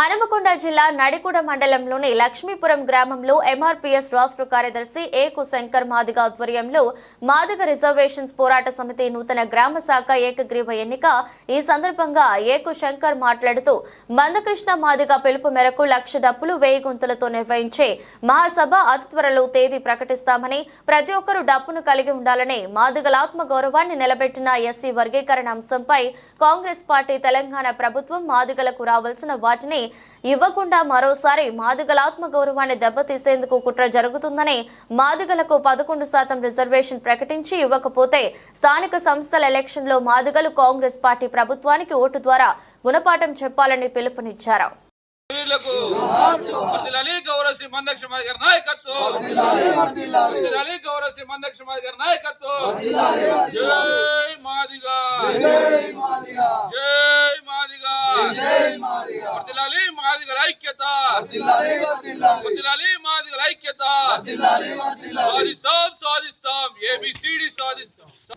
హనుమకొండ జిల్లా నడికూడ మండలంలోని లక్ష్మీపురం గ్రామంలో ఎంఆర్పీఎస్ రాష్ట్ర కార్యదర్శి ఏకు శంకర్ మాదిగ ఆధ్వర్యంలో మాదిగ రిజర్వేషన్స్ పోరాట సమితి నూతన గ్రామ శాఖ ఏకగ్రీవ ఎన్నిక. ఈ సందర్భంగా ఏకు శంకర్ మాట్లాడుతూ మందకృష్ణ మాదిగ పిలుపు మేరకు లక్ష డప్పులు వేయి గుంతులతో నిర్వహించే మహాసభ అతి త్వరలో తేదీ ప్రకటిస్తామని ప్రతి ఒక్కరూ డప్పును కలిగి ఉండాలని మాదిగల ఆత్మ గౌరవాన్ని నిలబెట్టిన ఎస్సీ వర్గీకరణ అంశంపై కాంగ్రెస్ పార్టీ తెలంగాణ ప్రభుత్వం మాదిగలకు రావాల్సిన వాటిని ఇవ్వకుండా మరోసారి మాదిగల ఆత్మగౌరవాన్ని దెబ్బతీసేందుకు కుట్ర జరుగుతుందని మాదిగలకు పదకొండు శాతం రిజర్వేషన్ ప్రకటించి ఇవ్వకపోతే స్థానిక సంస్థల ఎలక్షన్లో మాదిగలు కాంగ్రెస్ పార్టీ ప్రభుత్వానికి ఓటు ద్వారా గుణపాఠం చెప్పాలని పిలుపునిచ్చారు. గౌరవ శ్రీ మందక్ష మాది గారి నాయకత్వం. గౌరవ శ్రీ మందక్ష మాది గారి నాయకత్వం. జై మాదిగా జై మాదిగా మాదిగల ఐక్యత. ఐక్యత. సాధిస్తాం.